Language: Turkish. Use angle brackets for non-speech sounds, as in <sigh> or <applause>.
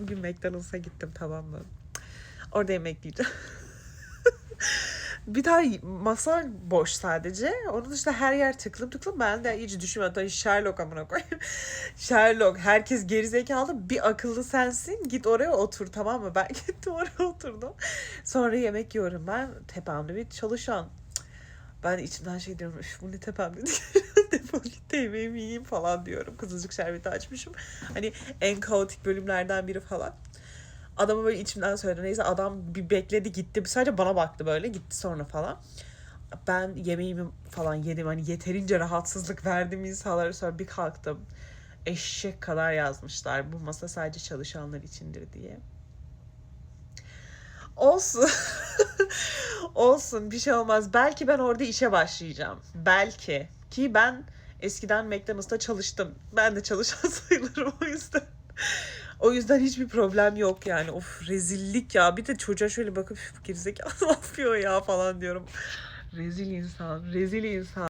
bugün McDonald's'a gittim tamam mı? Orada yemek yiyeceğim. <laughs> bir tane masa boş sadece. Onun dışında her yer tıklım tıklım. Ben de hiç düşünmedim. Tabii Sherlock amına koyayım. <laughs> Sherlock. Herkes gerizekalı. Bir akıllı sensin. Git oraya otur tamam mı? Ben <laughs> gittim oraya oturdum. Sonra yemek yiyorum ben. Tepemde bir çalışan. Ben içimden şey diyorum. Üf bu ne tepemde Defol yiyeyim falan diyorum. Kızılcık şerbeti açmışım. Hani en kaotik bölümlerden biri falan. Adama böyle içimden söyledim. Neyse adam bir bekledi gitti. Sadece bana baktı böyle. Gitti sonra falan. Ben yemeğimi falan yedim. Hani yeterince rahatsızlık verdim insanlara. Sonra bir kalktım. Eşek kadar yazmışlar. Bu masa sadece çalışanlar içindir diye. Olsun. <laughs> Olsun bir şey olmaz. Belki ben orada işe başlayacağım. Belki. Ki ben eskiden McDonald's'ta çalıştım. Ben de çalışan <laughs> sayılırım o yüzden. O yüzden hiçbir problem yok yani. Of rezillik ya. Bir de çocuğa şöyle bakıp "Üf, bu gerizekalı <laughs> ne yapıyor ya falan diyorum. Rezil insan, rezil insan.